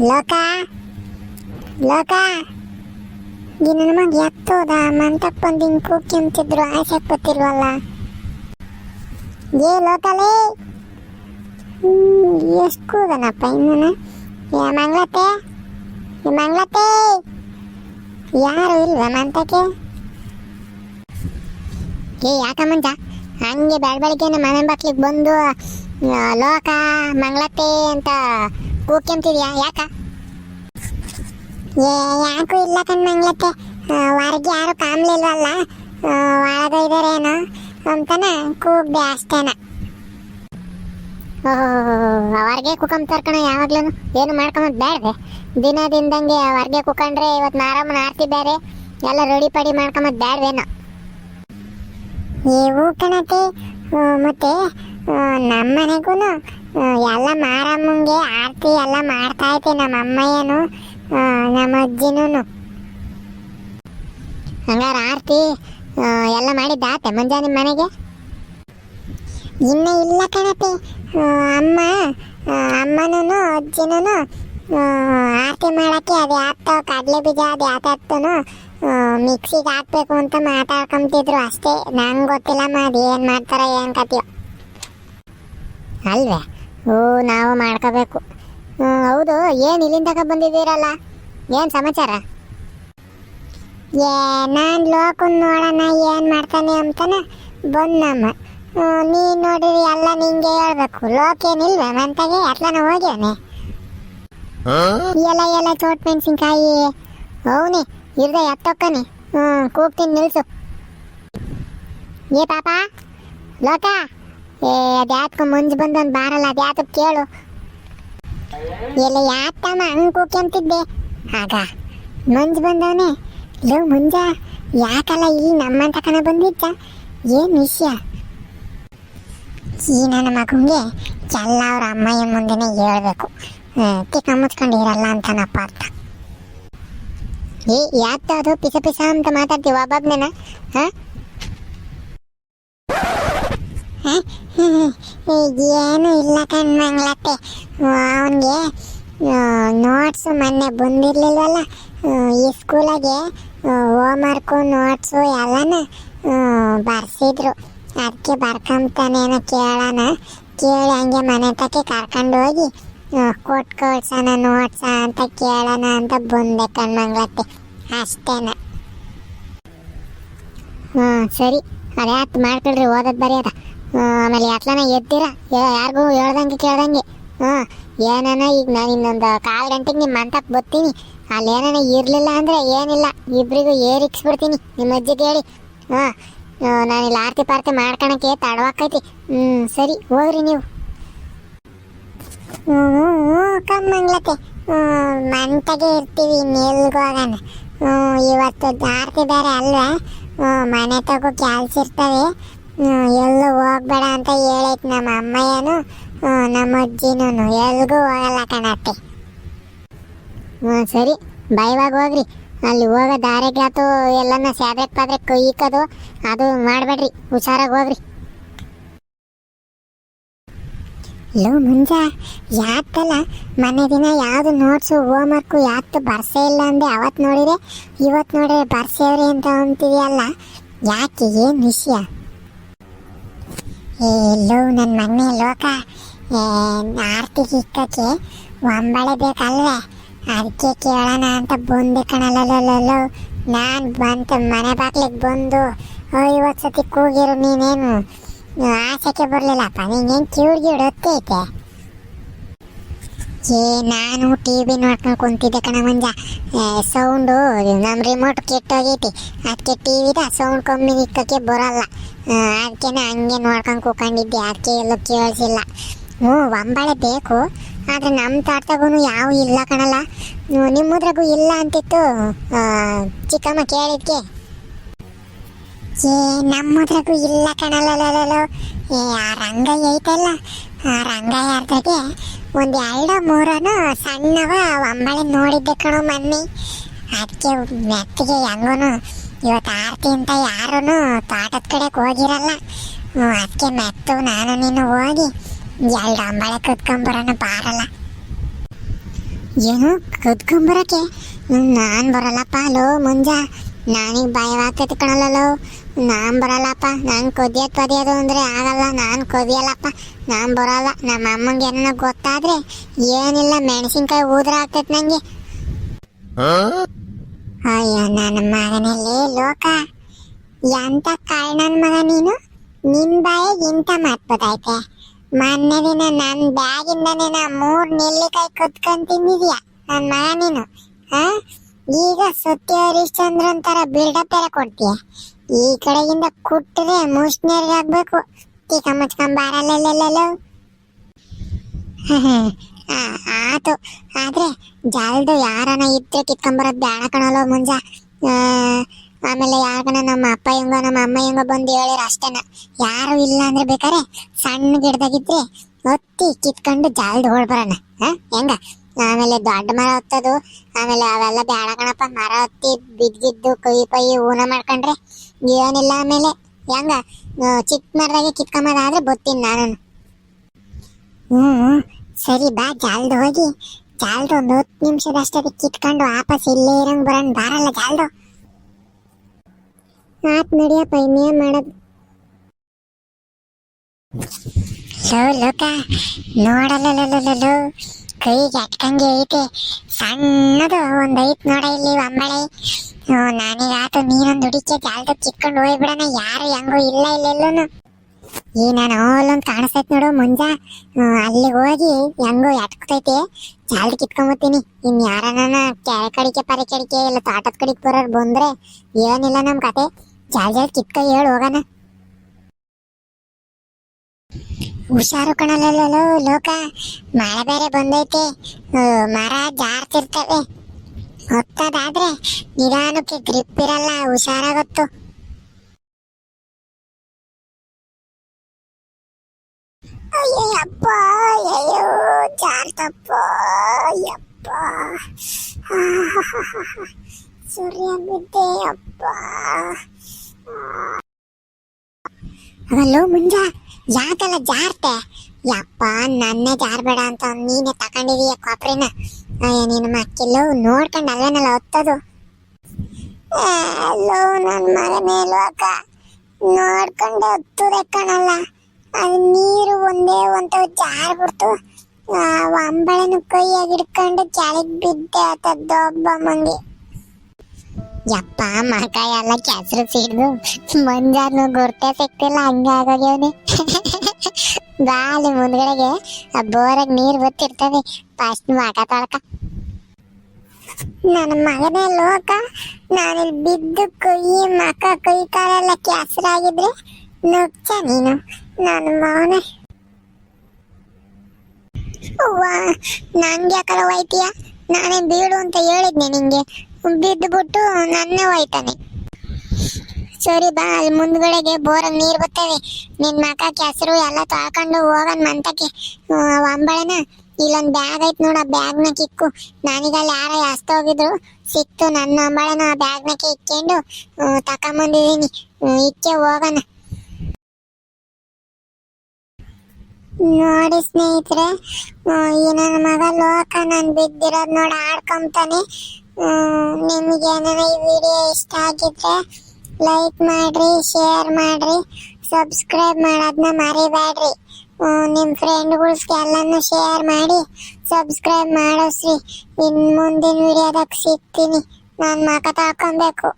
ಲೋಕ ಲೋಕ. ಈ ನಮಗೆ ಮಗ ಎತ್ತೋದ? ಮಂಟಪ ಬಂದು ಹಿಂಗೆ ಕೂಗ್ಕೊಂತಿದ್ರು ಆಸೆ ಗೊತ್ತಿಲ್ವಲ್ಲ ಏ, ಲೋಕಲೇ. ಎಷ್ಟು ಕೂದನಪ್ಪ ಇನ್ನೂ ಏ, ಮಂಗ್ಲತೆ. ಮಂಗ್ಲತೆ. ಯಾರು ಇಲ್ವಾ ಮಂತಕ್ಕೆ? ಏ ಯಾಕ ಮಂಜ? ಹಂಗೆ ಬೆಳ ಬೆಳಗ್ಗೆನೆ ಮನೆ ಬಾಕ್ಲಿಗೆ ಬಂದು ಲೋಕ, ಮಂಗ್ಲತೆ ಅಂತ ಕೂಗ್ಕೊಂತಿದ್ಯಾ ಯಾಕ? ಏ, ಯಾಕೂ ಇಲ್ಲ ಕಣ್ ಮಂಗ್ಲತೆ ಹೊರಗೆ ಯಾರು ಕಾಮ್ಲಿಲ್ವಲ್ಲ ಒಳಗೆ ಇದಾರೇನೋ ಅಂತನ, ಕೂಗ್ದೆ ಅಷ್ಟೇನ. ಹೊರಗೆ ಕುಕಂತಾರ ಕಣ ಯಾವಾಗ್ಲೂ ಏನು ಮಾಡ್ಕೊಂಬದ್ ಬೇಡ್ವೆ ದಿನ ದಿನದಂಗೆ ಹೊರಗೆ ಕುಕಂಡ್ರೆ ಇವತ್ತು ಮಾರಮ್ಮನ ಆರ್ತಿ ಬೇರೆ. ಎಲ್ಲ ರೆಡಿ ಪಡಿ ಮಾಡ್ಕೊಂಬದ್ ಬೇಡ್ವೇನೋ ನೀವು ಕಣತೆ. ಮತ್ತೆ ನಮ್ಮ ಮನೆಗೂ ಎಲ್ಲ ಮಾರಮ್ಮಂಗೆ ಆರತಿ ಎಲ್ಲ ಮಾಡ್ತಾ ಐತೆ ನಮ್ಮ ಅಮ್ಮಯ್ಯನು ನಮ್ಮ ಅಜ್ಜಿನೂ ಹಂಗಾರೆ ಆರತಿ ಎಲ್ಲ ಮಾಡಿದ್ದಾತೆ ಮುಂಜಾನೆ ಮನೆಗೆ? ಇನ್ನ ಇಲ್ಲ ಕಣತಿ ಅಮ್ಮ ಅಮ್ಮನೂ ಅಜ್ಜಿನೂ ಆರತಿ ಮಾಡೋಕ್ಕೆ ಅದು ಯಾತ್ತೋ ಕಡಲೆ ಬೀಜ, ಅದು ಯಾತತ್ತೂ ಮಿಕ್ಸಿಗೆ ಹಾಕ್ಬೇಕು ಅಂತ ಮಾತಾಡ್ಕೊಂತಿದ್ರು ಅಷ್ಟೇ. ನಂಗೆ ಗೊತ್ತಿಲ್ಲಮ್ಮ ಅದು ಏನು ಮಾಡ್ತಾರ ಏನು ಕತಿಯೋ ಅಲ್ವೇ? ಓ ನಾವು ಮಾಡ್ಕೋಬೇಕು. ಹೌದು, ಏನು ಇಲ್ಲಿಂದ ಬಂದಿದ್ದೀರಲ್ಲ? ಏನು ಸಮಾಚಾರ? ಏ ನಾನು ಲೋಕನ್ ನೋಡೋಣ, ಏನು ಮಾಡ್ತಾನೆ ಅಂತಾನೆ? ಬಂದಮ್ಮ ನೀನು ನೋಡಿರಿ, ಎಲ್ಲ ನಿಂಗೆ ಹೇಳ್ಬೇಕು. ಲೋಕ ಏನಿಲ್ವೇ? ಮಂತಾಗೆ ಎತ್ಲನ ಹೋಗ್ಯಾನೆ. ಎಲ್ಲ ಎಲ್ಲ ಚೋಟ್ ಮೆಣಸಿನ್ಕಾಯಿ. ಅವನಿ ಇರ್ದೆ, ಎತ್ತೊಕ್ಕನೆ. ಹ್ಞೂ, ಕೂಗ್ತೀನಿ, ನಿಲ್ಸು. ಏ, ಪಾಪ, ಲೋಕ? ಏ, ಅದ್ಯಾತ್ಕೊ ಮುಂಜ್ ಒಂದು ಬಾರಲ್ಲ, ಅದ್ಯಾತಕ್ ಕೇಳು. ಎಲ್ಲ ಯಾತಮ್ಮ ಹಂಗೆ ಕೂಕೆಂತಿದ್ದೆ? ಆಗ ಮಂಜ್ ಬಂದವನೇ, ಲೋ ಮುಂಜ, ಯಾಕಲ್ಲ ಈ ನಮ್ಮಂತ ಕಣ ಬಂದಿದ್ದ? ಏನು ವಿಷಯ? ಈ ನನ್ನ ಮಗಂಗೆ ಎಲ್ಲ ಅವ್ರ ಅಮ್ಮಯ್ಯ ಮುಂದೆನೇ ಹೇಳ್ಬೇಕು. ತಿಕ್ಕ ಮುಚ್ಕೊಂಡು ಇರಲ್ಲ ಅಂತನಪ್ಪ ಅರ್ಥ. ಏ, ಯಾತ ಅದು ಪಿಸ ಪಿಸ ಅಂತ ಮಾತಾಡ್ತೀವಿ ಒಬ್ಬೊಬ್ನೇನ? ಹಾ? ಏನು ಇಲ್ಲ ಕಣ್ಮಂಗ್ಲತ್ತೆ ಅವನಿಗೆ ನೋಟ್ಸು ಮೊನ್ನೆ ಬಂದಿರ್ಲಿಲ್ವಲ್ಲ ಈ ಸ್ಕೂಲಾಗೆ ಹೋಮ್ವರ್ಕು ನೋಟ್ಸು ಎಲ್ಲನ ಬರ್ಸಿದ್ರು. ಅದಕ್ಕೆ ಬರ್ಕೊಂತಾನೇನೋ ಕೇಳೋಣ. ಕೇಳಿ ಹಂಗೆ ಮನೆ ತಕ್ಕೆ ಕರ್ಕೊಂಡು ಹೋಗಿ ಕೊಟ್ಟು ಕಳ್ಸೋಣ ನೋಟ್ಸ ಅಂತ ಕೇಳೋಣ ಅಂತ ಬಂದೆ ಕಣ್ಮಂಗ್ಲತ್ತೆ ಅಷ್ಟೇನ. ಹ್ಞೂ ಸರಿ. ಅದ್ಯಾತ್ ಮಾಡ್ಕೊಳ್ರಿ, ಓದೋದು ಬರೆಯೋದ. ಆಮೇಲೆ ಯಾತ್ಲನ ಎದ್ದಿರ ಯಾರಿಗೂ ಹೇಳ್ದಂಗೆ ಕೇಳ್ದಂಗೆ. ಹಾಂ ಏನಾನ ಈಗ ನಾನು ಇನ್ನೊಂದು ಕಾಲು ಗಂಟೆಗೆ ನಿಮ್ಮ ಮಂಟಕ್ಕೆ ಬರ್ತೀನಿ ಅಲ್ಲಿ ಏನಾನ ಇರಲಿಲ್ಲ ಅಂದರೆ ಏನಿಲ್ಲ. ಇಬ್ಬರಿಗೂ ಏರಿಕ್ಸ್ಬಿಡ್ತೀನಿ ನಿಮ್ಮ ಅಜ್ಜಿಗೆ ಹೇಳಿ. ಹಾಂ ನಾನು ಇಲ್ಲಿ ಆರತಿ ಪಾರ್ತಿ ಮಾಡ್ಕೊಳಕ್ಕೆ ತಡವಾಕೈತಿ ಹ್ಞೂ ಸರಿ, ಹೋಗ್ರಿ ನೀವು. ಹ್ಞೂ ಕಮ್ಮಂಗ್ಲತೆ. ಮಂಟಗೆ ಇರ್ತೀವಿ ಇನ್ನೆಲ್ಗೂ ಹ್ಞೂ ಇವತ್ತು ಆರತಿ ಬೇರೆ ಅಲ್ವಾ. ಹ್ಞೂ ಮನೆ ತಗೋ ಕ್ಯಾಲ್ಸ್ ಇರ್ತವೆ. ಹ್ಞೂ ಎಲ್ಲೂ ಹೋಗ್ಬೇಡ ಅಂತ ಹೇಳೈತೆ ನಮ್ಮ ಅಮ್ಮಯ್ಯನು ನಮ್ಮ ಅಜ್ಜಿನೂ ಎಲ್ಗೂ ಹೋಗಲ್ಲ ಕಣತ್ತೆ ಹ್ಞೂ ಸರಿ ಭಯವಾಗಿ ಹೋಗ್ರಿ. ಅಲ್ಲಿ ಹೋಗೋ ದಾರಿಗಾತು ಎಲ್ಲನ ಸ್ಯಾಬ್ರೆಕ್ ಪಾದ್ರೆ ಇಕ್ಕದು ಅದು ಮಾಡಬೇಡ್ರಿ. ಹುಷಾರಾಗಿ ಹೋಗ್ರಿ. ಲೋ ಮುಂಜ ಯಾತಲ್ಲ ಮನೆ ದಿನ ಯಾವುದು ನೋಟ್ಸು, ಹೋಮ್ವರ್ಕು ಯಾತ್ತು ಬರ್ಸೇ ಇಲ್ಲ ಅಂದೆ ಅವತ್ತು ನೋಡಿದ್ರೆ ಇವತ್ತು ನೋಡಿದ್ರೆ ಬರ್ಸೇವ್ರಿ ಅಂತ ಅಂತಿದೆಯಲ್ಲ? ಯಾಕೆ, ಏನು ವಿಷಯ? ಏ ಲೋ ನನ್ನ ಮನೆ ಲೋಕ. ಏ, ಆರ್ತಿಗೆ ಇಕ್ಕಕ್ಕೆ ಒಂಬಳೆ ಬೇಕಲ್ವೇ? ಅದಕ್ಕೆ ಕೇಳೋಣ ಅಂತ ಬಂದು ಕಣಲ್ಲೋ ನಾನು ಬಂತು ಮನೆ ಬಾಗ್ಲಿಗೆ ಬಂದು ಇವತ್ತು ಸತಿ ಕೂಗಿರು ನೀನೇನು? ಆಸೆಗೆ ಬರಲಿಲ್ಲಪ್ಪ ನೀನೇನು ಕಿವಿಡ್ ಗಿಡ್ ಹೊತ್ತೈತೆ ಏ ನಾನು ಟಿ ವಿ ನೋಡ್ಕೊಂಡು ಕುಂತಿದ್ದೆ ಕಣ ಮಂಜ. ಸೌಂಡು ನಮ್ಮ ರಿಮೋಟ್ ಕೆಟ್ಟೋಗೈತಿ. ಅದಕ್ಕೆ ಟಿ ವಿದ ಸೌಂಡ್ ಕಮ್ಮಿ ಇಕ್ಕಕ್ಕೆ ಬರಲ್ಲ. ಅದಕ್ಕೆ ಹಂಗೆ ನೋಡ್ಕೊಂಡು ಕೂಕೊಂಡಿದ್ದೆ ಅದಕ್ಕೆ ಎಲ್ಲೂ ಕೇಳಿಸಿಲ್ಲ. ಹ್ಞೂ, ಒಂಬಳೆ ಬೇಕು, ಆದರೆ ನಮ್ಮ ತೋಟದಾಗೂ ಯಾವ ಇಲ್ಲ ಕಣಲ್ಲ. ನಿಮ್ಮ ನಿಮ್ಮದ್ರಾಗೂ ಇಲ್ಲ ಅಂತಿತ್ತು ಚಿಕ್ಕಮ್ಮ ಕೇಳಿದ್ಕೆ. ಏ, ನಮ್ಮದ್ರಾಗೂ ಇಲ್ಲ ಕಣಲ್ಲ ಏ, ಆ ರಂಗ ಐತಲ್ಲ, ಆ ರಂಗಯ್ಯರ್ದಾಗೆ ಒಂದು ಎರಡು ಮೂರನು ಸಣ್ಣವ ಒಂಬಳೆ ನೋಡಿದ್ದೆ ಕಣೋ ಮೊನ್ನೆ. ಅದಕ್ಕೆ ಮೆತ್ತಿಗೆ ಹೆಂಗೂನು ಇವತ್ತು ಆರತಿ ಅಂತ ಯಾರೂ ತೋಟದ ಕಡೆಗೆ ಹೋಗಿರಲ್ಲ. ಅದಕ್ಕೆ ಮೆತ್ತು ನಾನು ನೀನು ಹೋಗಿ ಎರಡು ಅಂಬಳೆ ಕುತ್ಕೊಂಬರೋಣ ಬಾರಲ್ಲ. ಏನು ಕದ್ಕೊಂಬರಕ್ಕೆ ನಾನು ಬರಲ್ಲಪ್ಪ, ಲೋ, ಮುಂಜ. ನನಗೆ ಭಯವಾಗ್ತೈತೆ ಕಣಲ್ಲೋ ನಾನು ಬರಲ್ಲಪ್ಪ, ನಾನು ಕೊದಿಯೋದು ಪದಿಯೋದು ಅಂದರೆ ಆಗಲ್ಲ, ನಾನು ಕೊದಿಯಲ್ಲಪ್ಪ. ನಾನು ಬರಲ್ಲ, ನಮ್ಮ ಅಮ್ಮಂಗೆ ಏನೋ ಗೊತ್ತಾದ್ರೆ ಏನಿಲ್ಲ, ಮೆಣಸಿನ್ಕಾಯಿ ಊದ್ರ ಆಗ್ತೈತೆ ನನಗೆ ಅಯ್ಯೋ, ನನ್ನ ಮಗನಲ್ಲಿ ಲೋಕ. ಎಂತ ಕಾರಣನ್ ಮಗ ನೀನು? ನಿನ್ ಬಾಯಿಗೆ ಇಂಥ ಮಾತು ಬತ್ತೈತೆ ಮೊನ್ನೆ ದಿನ ನನ್ನ ಬ್ಯಾಗಿಂದನೇ ನಾ ಮೂರು ನೆಲ್ಲಿಕಾಯಿ ಕುತ್ಕೊಂಡ್ ತಿಂದಿದ್ಯಾ ನನ್ನ ಮಗ ನೀನು? ಹಾ ಈಗ ಸತ್ಯ ಹರಿಶ್ಚಂದ್ರ ತರ ಬಿಲ್ಡಪ್ ಬೇರೆ ಕೊಡ್ತೀಯ? ಈ ಕಡೆಗಿಂದ ಕುಟ್ಟರೆ ಮುಷ್ನೇರಿಗೆ ಆಗ್ಬೇಕು. ತೀಕ ಮುಚ್ಕೊಂಡ್ ಬಾರಲ್ಲ ಆತು. ಆದ್ರೆ ಜಲ್ದು ಯಾರನ ಇದ್ರೆ ಕಿತ್ಕೊಂಡ್ಬರೋದು ಬೇಡ ಕಣಲ್ಲ ಮುಂಜ. ಆಮೇಲೆ ಯಾಕನ ನಮ್ಮ ಅಪ್ಪ ಹೆಂಗೋ ನಮ್ಮ ಅಮ್ಮ ಹೆಂಗೋ ಬಂದು ಹೇಳಿರ ಅಷ್ಟೇನ. ಯಾರು ಇಲ್ಲ ಅಂದ್ರೆ ಬೇಕಾರೆ ಸಣ್ಣ ಗಿಡದಾಗಿದ್ರೆ ಒತ್ತಿ ಕಿತ್ಕೊಂಡು ಜಾಲ್ದು ಹೊಳ್ಬರೋಣ ಹೆಂಗ? ಆಮೇಲೆ ದೊಡ್ಡ ಮರ ಹತ್ತದು ಆಮೇಲೆ ಅವೆಲ್ಲ ಬೇಡ ಕಣಪ್ಪ. ಮರ ಹತ್ತಿ ಬಿದ್ದಿದ್ದು ಕೈ ಪೈ ಊನ ಮಾಡ್ಕೊಂಡ್ರೆ ಏನಿಲ್ಲ ಆಮೇಲೆ. ಹೆಂಗ? ಚಿಕ್ಕ ಮರದಾಗೆ ಕಿತ್ಕೊಂಬದಾದ್ರೆ ಬತ್ತೀನಿ ನಾನು ಹ್ಮ್ ಸರಿ ಬಾ, ಜಾಲ್ದು ಹೋಗಿ. ಜಾಲ್ದು ಒಂದು ಹತ್ತು ನಿಮಿಷದಷ್ಟೇ ಕಿತ್ಕೊಂಡು ವಾಪಸ್ ಇಲ್ಲೇ ಇರಂಗ್ ಬರೋಣ ಬಾರಲ್ಲ ಜಾಲ್ದು. ಆತ್ ನಡಿಯಪ್ಪ, ಇನ್ನೇನ್ ಮಾಡೋದು? ಲೋ, ಲೋಕ ನೋಡಲ್ಲ ಕೈಗೆ ಅಟ್ಕಂಗೆ ಐತೆ. ಸಣ್ಣದು ಒಂದ್ ಐತ್ ನೋಡ ಇಲ್ಲಿ ಒಂಬಳೆ ನಾನೀಗಾತು ನೀನೊಂದು ಹುಡುಕಿ ಜಾಲ್ದು ಕಿತ್ಕೊಂಡು ಹೋಗ್ಬಿಡಣ. ಯಾರು ಹೆಂಗೂ ಇಲ್ಲ ಇಲ್ಲೆಲ್ಲೂನು. ಈ ನಾನು ಅಲ್ಲೊಂದು ಕಾಣಿಸ್ತೈತೆ ನೋಡು ಮುಂಜ. ಅಲ್ಲಿ ಹೋಗಿ ಹೆಂಗೋ ಎಟ್ಕತೈತೆ. ಜಾಲ್ದಿ ಕಿತ್ಕೊಂಬತ್ತೀನಿ ಇನ್ ಯಾರನ್ನ ಕೆರೆ ಕಡಿಕೆ ಪರೆ ಕಡಿಕೆ ಇಲ್ಲ ತಾಟದ ಕಡಿಕೆ ಬರೋರು ಬಂದ್ರೆ ಏನಿಲ್ಲ ನಮ್ ಕತೆ. ಜಾಲ್ ಜಾಲ್ ಕಿತ್ಕ ಹೇಳು, ಹೋಗೋಣ. ಹುಷಾರು ಕಣಲ್ಲೋ ಲೋಕ. ಮಳೆ ಬೇರೆ ಬಂದೈತೆ. ಮರ ಜಾರ್ತಿರ್ತವೆ. ಹೊತ್ತದಾದ್ರೆ ನಿಧಾನಕ್ಕೆ ಗ್ರಿಪ್ ಇರಲ್ಲ ಹುಷಾರಾಗತ್ತು ಅಯ್ಯಪ್ಪ ಅಯ್ಯೋ ಜಾರ್ತಪ್ಪ ಯಪ್ಪ. ಸೂರ್ಯ ಬಿದ್ದೆ ಅಪ್ಪ ಹಲೋ ಮುಂಜ, ಯಾಕಲ್ಲ ಜಾರ್ತೆ? ಯಪ್ಪ, ನನ್ನೇ ಜಾರ್ಬೇಡ ಅಂತ ನೀನೆ ತಕೊಂಡಿದೀಯ ಕಾಪ್ರಿನ ಅಯ್ಯ ನಿನ್ನ ಮಕ್ಕಿಲ್ಲೋ ನೋಡ್ಕೊಂಡು ಅಲ್ಲೇನಲ್ಲ ಒತ್ತದು? ಅಲ್ಲೋ ನನ್ನ ಮನೆ ಲೋಕ ನೋಡ್ಕೊಂಡು ಹೊತ್ತುದೆ ಕಣಲ್ಲ. ಅದು ನೀರು ಒಂದೇ ಒಂದು ಜಾರ್ಬಿಡ್ತು. ಅಂಬಳನ ಕೈಯಾಗಿ ಹಿಡ್ಕೊಂಡು ಕೆಳಗೆ ಬಿದ್ದೆ ಆತದ್ದು ಮಂಗಿ ಯಪ್ಪ ಮಕ ಎಲ್ಲ ಕೆಸರು ಸಿಡ್ದು. ಮಂಜಾನು ಗುರ್ತೆ ಸಿಕ್ತಿಲ್ಲ ಹಂಗಾಗೋಗ್ಯವನಿ ಬಾಲಿ ಮುಂದ್ಗಡೆಗೆ ಬೋರಾಗ ನೀರು ಬತ್ತಿರ್ತವೆ ಫಸ್ಟ್ ಮಕ ತೊಳ್ಕ. ನನ್ನ ಮಗನೇ ಲೋಕ. ನಾನಿಲ್ಲಿ ಬಿದ್ದು ಕೈ, ಮಕ, ಕೈ ಕಾಲೆಲ್ಲ ಕೆಸರಾಗಿದ್ರೆ ನುಗ್ಚ ನೀನು. ನನ್ನ ಮಾವನೆ. ನಂಗೆ ಯಾಕಲ್ಲ ಹೋಯ್ತೀಯ ನಾನೇ ಬೀಳು ಅಂತ ಹೇಳಿದ್ನೆ ನಿಂಗೆ. ಬಿದ್ದು ಬಿಟ್ಟು ನನ್ನ ಹೋಯ್ತಾನೆ ಸರಿ ಬಾ ಅಲ್ಲಿ ಮುಂದ್ಗಡೆಗೆ ಬೋರಾಗ ನೀರು ಬರ್ತವೆ ನಿನ್ನ ಮಕ್ಕ ಕೆಸರು ಎಲ್ಲ ತೊಳ್ಕೊಂಡು ಹೋಗನ್ ಮಂತಕ್ಕೆ. ಅಂಬಳೆನ? ಇಲ್ಲೊಂದು ಬ್ಯಾಗ್ ಐತೆ ನೋಡ ಬ್ಯಾಗ್ನ ಕಿಕ್ಕು. ನನಗೆ ಅಲ್ಲಿ ಯಾರ ಜಾಸ್ತಿ ಹೋಗಿದ್ರು ಸಿಕ್ತು ನನ್ನ ಅಂಬಳೆನ ಆ ಬ್ಯಾಗ್ನಕ್ಕೆ ಇಕ್ಕೊಂಡು ತಕೊಂಬಂದಿದ್ದೀನಿ. ಇಕ್ಕೆ ಹೋಗೋಣ. ನೋಡಿ ಸ್ನೇಹಿತರೆ ಈ ನನ್ನ ಮಗ ಲೋಕ ನಾನು ಬಿದ್ದಿರೋದು ನೋಡಿ ಆಡ್ಕೊಂತಾನೆ. ನಿಮಗೆ ಏನಾರ ಈ ವಿಡಿಯೋ ಇಷ್ಟ ಆಗಿದ್ರೆ ಲೈಕ್ ಮಾಡ್ರಿ ಶೇರ್ ಮಾಡ್ರಿ ಸಬ್ಸ್ಕ್ರೈಬ್ ಮಾಡೋದನ್ನ ಮರಿಬೇಡ್ರಿ. ನಿಮ್ಮ ನಿಮ್ ಫ್ರೆಂಡ್ಗಳ್ಸ್ಗೆ ಎಲ್ಲಾನು ಶೇರ್ ಮಾಡಿ ಸಬ್ಸ್ಕ್ರೈಬ್ ಮಾಡಿಸ್ರಿ. ಇನ್ನು ಮುಂದಿನ ವಿಡಿಯೋದಾಗ ಸಿಗ್ತೀನಿ. ನಾನು ಮಗ ತಾಕೊಬೇಕು